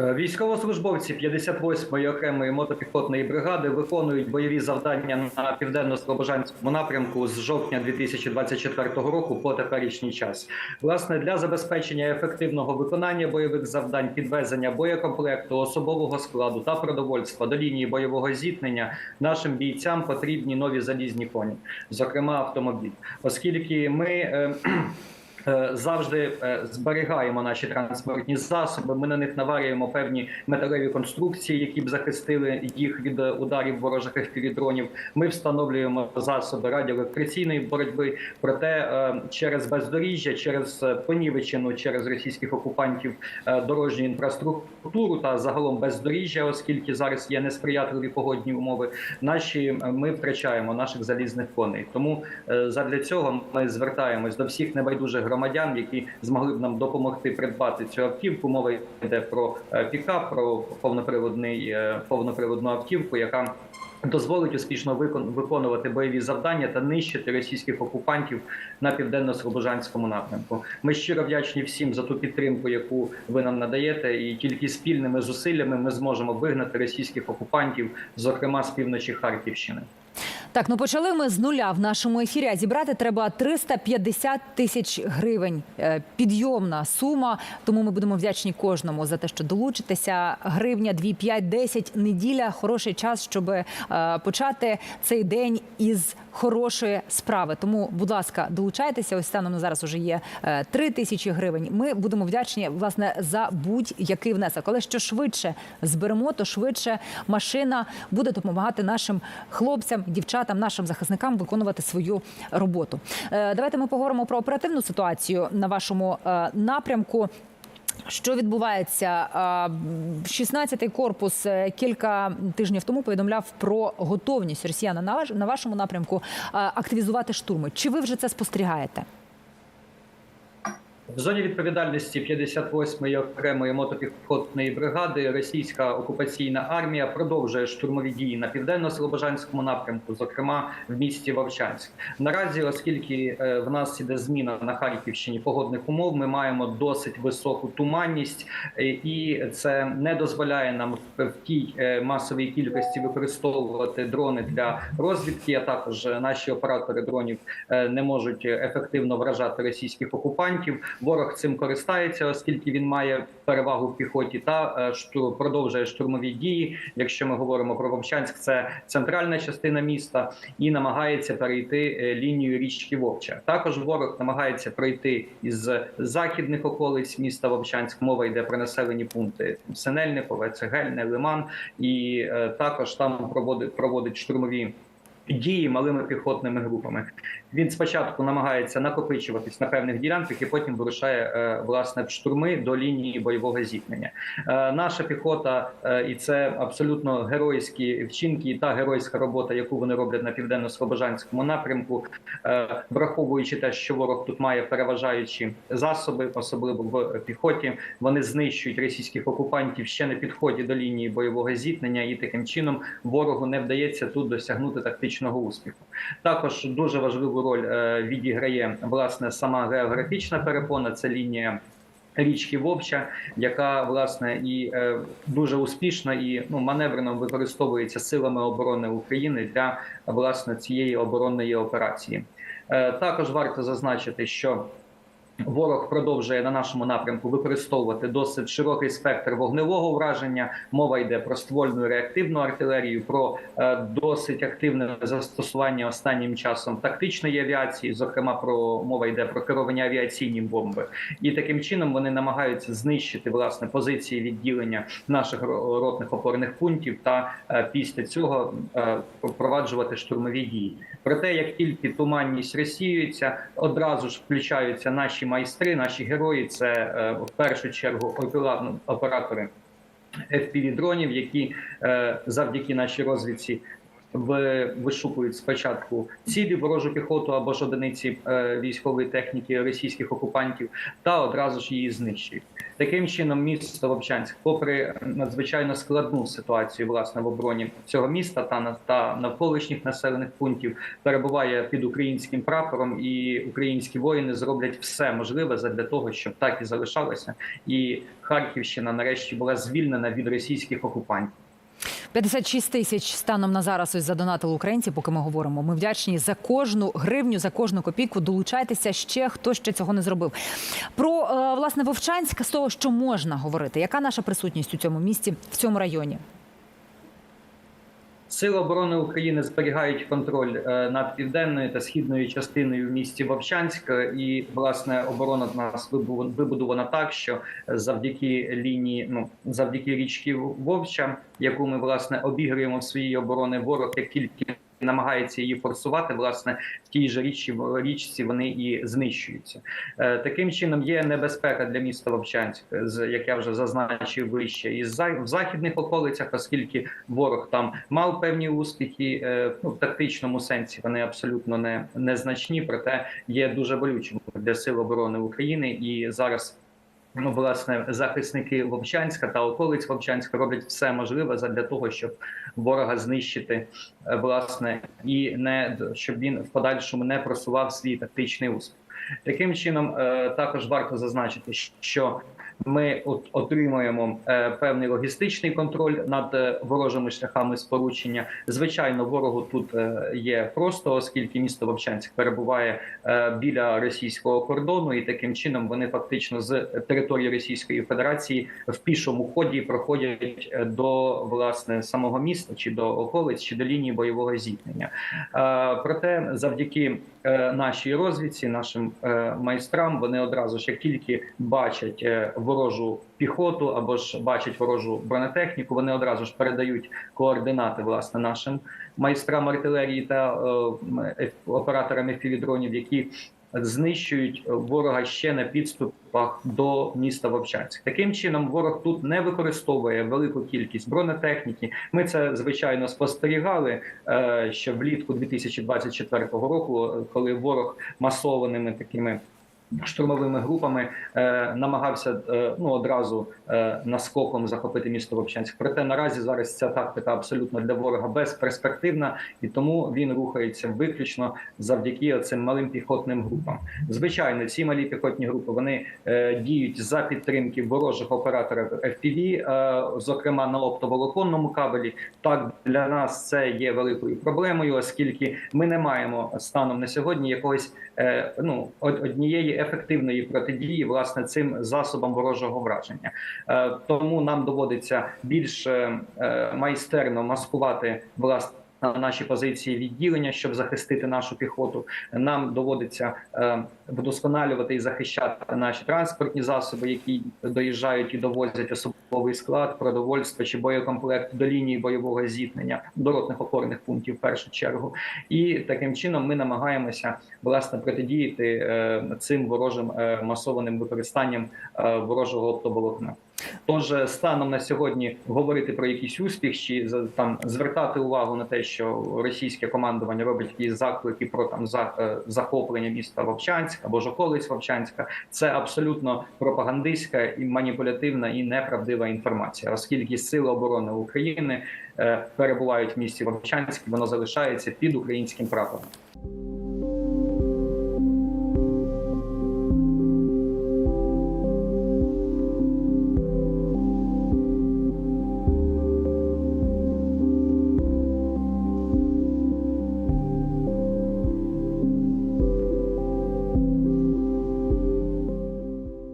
Е, Військовослужбовці 58-ї окремої мотопіхотної бригади виконують бойові завдання на південно-слобожанському напрямку з жовтня 2024 року по теперішній час. Власне для забезпечення ефективного виконання бойових завдань, підвезення боєкомплекту, особового складу та продовольства до лінії бойового зіткнення нашим бійцям потрібні нові залізні коні, зокрема автомобіль, оскільки ми. е, завжди е, зберігаємо наші транспортні засоби. Ми на них наварюємо певні металеві конструкції, які б захистили їх від е, ударів ворожих FPV-дронів. Ми встановлюємо засоби радіоелектраційної боротьби. Проте е, через бездоріжжя, через е, понівечену через російських окупантів е, дорожню інфраструктуру та загалом бездоріжжя, оскільки зараз є несприятливі погодні умови. Наші е, ми втрачаємо наших залізних коней. Тому е, задля цього ми звертаємось до всіх небайдужих громадян, які змогли б нам допомогти придбати цю автівку. Мова йде про е, пікап, про повноприводний е, повноприводну автівку, яка дозволить успішно викон- виконувати бойові завдання та нищити російських окупантів на південно-слобожанському напрямку. Ми щиро вдячні всім за ту підтримку, яку ви нам надаєте, і тільки спільними зусиллями ми зможемо вигнати російських окупантів, зокрема з півночі Харківщини. Так, ну почали ми з нуля в нашому ефірі. А зібрати треба 350 тисяч гривень. Е, Підйомна сума. Тому ми будемо вдячні кожному за те, що долучитеся. Гривня 2, 5, 10, неділя хороший час, щоб е, почати цей день із хорошої справи. Тому, будь ласка, долучайтеся. Ось станом зараз уже є 3 тисячі гривень. Ми будемо вдячні власне за будь-який внесок. Але що швидше зберемо, то швидше машина буде допомагати нашим хлопцям, дівчатам, нашим захисникам виконувати свою роботу. Е, Давайте ми поговоримо про оперативну ситуацію на вашому е, напрямку. Що відбувається? А, 16-й корпус е, кілька тижнів тому повідомляв про готовність росіян на вашому напрямку активізувати штурми. Чи ви вже це спостерігаєте? В зоні відповідальності 58-ї окремої мотопіхотної бригади російська окупаційна армія продовжує штурмові дії на південно-слобожанському напрямку, зокрема в місті Вовчанськ. Наразі, оскільки е, в нас іде зміна на Харківщині погодних умов, ми маємо досить високу туманність, е, і це не дозволяє нам в тій е, масовій кількості використовувати дрони для розвідки. А також наші оператори дронів не можуть ефективно вражати російських окупантів. Ворог цим користається, оскільки він має перевагу в піхоті та е, продовжує штурмові дії. Якщо ми говоримо про Вовчанськ, це центральна частина міста і намагається перейти е, лінію річки Вовча. Також ворог намагається пройти із західних околиць міста Вовчанськ. Мова йде про населені пункти Синельникове, Цегельне, Лиман, і е, також там проводить проводить штурмові. Дії малими піхотними групами. Він спочатку намагається накопичуватись на певних ділянках і потім вирушає е, власне в штурми до лінії бойового зіткнення. Е, Наша піхота, е, і це абсолютно геройські вчинки, і та геройська робота, яку вони роблять на південно-слобожанському напрямку, враховуючи те, що ворог тут має переважаючі засоби, особливо в піхоті. Вони знищують російських окупантів ще на підході до лінії бойового зіткнення, і таким чином ворогу не вдається тут досягнути тактичного успіху. Також дуже важливу роль е, відіграє власне сама географічна перепона. Це лінія. Річки Вовча, яка власне і е, дуже успішно і ну маневрено використовується силами оборони України для власне цієї оборонної операції. Е, також варто зазначити, що Ворог продовжує на нашому напрямку використовувати досить широкий спектр вогневого враження. Мова йде про ствольну реактивну артилерію, про е, досить активне застосування останнім часом тактичної авіації. Зокрема, про мова йде про керування авіаційні бомби, і таким чином вони намагаються знищити власне позиції відділення наших ротних опорних пунктів та е, після цього е, впроваджувати штурмові дії. Проте, як тільки туманність розсіюється, одразу ж включаються наші майстри, наші герої. Це е, в першу чергу опера- оператори FPV-дронів, які е, завдяки нашій розвідці вишукують спочатку цілі ворожу піхоту або ж одиниці е, військової техніки російських окупантів, та одразу ж її знищують. Таким чином, місто Вовчанськ, попри надзвичайно складну ситуацію власне в обороні цього міста та на- та навколишніх населених пунктів, перебуває під українським прапором, і українські воїни зроблять все можливе для того, щоб так і залишалося, і Харківщина нарешті була звільнена від російських окупантів. 56 тисяч станом на зараз ось задонатили українці, поки ми говоримо. Ми вдячні за кожну гривню, за кожну копійку. Долучайтеся ще хто ще цього не зробив. Про е, власне Вовчанськ з того, що можна говорити. Яка наша присутність у цьому місті, в цьому районі? Сили оборони України зберігають контроль е, над південною та східною частиною в місті Вовчанськ. І власне оборона в нас вибу- вибудована так, що завдяки лінії, ну завдяки річки Вовча, яку ми власне обігруємо в своїй оборони, ворог як тільки намагається її форсувати, власне, в тій же річці, річці вони і знищуються. Е, Таким чином є небезпека для міста Вовчанськ, як я вже зазначив вище, і в західних околицях, оскільки ворог там мав певні успіхи, е, ну в тактичному сенсі вони абсолютно не незначні, проте є дуже болючим для сил оборони України і зараз. Ну, власне, захисники Вовчанська та околиць Вовчанська роблять все можливе для того, щоб ворога знищити, е, власне, і не щоб він в подальшому не просував свій тактичний успіх. Таким чином, е, також варто зазначити, що ми от отримуємо е, певний логістичний контроль над е, ворожими шляхами сполучення. Звичайно, ворогу тут є просто, оскільки місто Вовчанськ перебуває біля російського кордону, і таким чином вони фактично з території Російської Федерації в пішому ході проходять до власне самого міста, чи до околиць, чи до лінії бойового зіткнення. Проте, завдяки нашій розвідці, нашим е, майстрам, вони одразу ж як тільки бачать е, ворожу піхоту або ж бачать ворожу бронетехніку, вони одразу ж передають координати власне нашим майстрам артилерії та е, операторам FPV-дронів, які знищують ворога ще на підступах до міста Вовчанськ. Таким чином, ворог тут не використовує велику кількість бронетехніки. Ми це звичайно спостерігали е, ще влітку 2024 року, е, коли ворог масованими такими. Штурмовими групами е, намагався е, ну одразу е, наскоком захопити місто Вовчанськ. Проте наразі зараз ця тактика абсолютно для ворога безперспективна, і тому він рухається виключно завдяки цим малим піхотним групам. Звичайно, ці малі піхотні групи вони е, діють за підтримки ворожих операторів FPV, е, зокрема на оптоволоконному кабелі. Так для нас це є великою проблемою, оскільки ми не маємо станом на сьогодні якогось е, ну однієї ефективної протидії власне цим засобам ворожого враження. Е, Тому нам доводиться більш е, майстерно маскувати власне. Наші позиції відділення, щоб захистити нашу піхоту, нам доводиться е, вдосконалювати і захищати наші транспортні засоби, які доїжджають і довозять особовий склад, продовольство чи боєкомплект до лінії бойового зіткнення до ротних опорних пунктів в першу чергу. І таким чином ми намагаємося власне протидіяти е, цим ворожим е, масованим використанням ворожого оптоволокна. Тож станом на сьогодні говорити про якийсь успіх чи там звертати увагу на те, що російське командування робить якісь заклики про там за е, захоплення міста Вовчанська або ж околиць Вовчанська, це абсолютно пропагандистська і маніпулятивна і неправдива інформація, оскільки сили оборони України е, перебувають в місті Вовчанськ, воно залишається під українським прапором.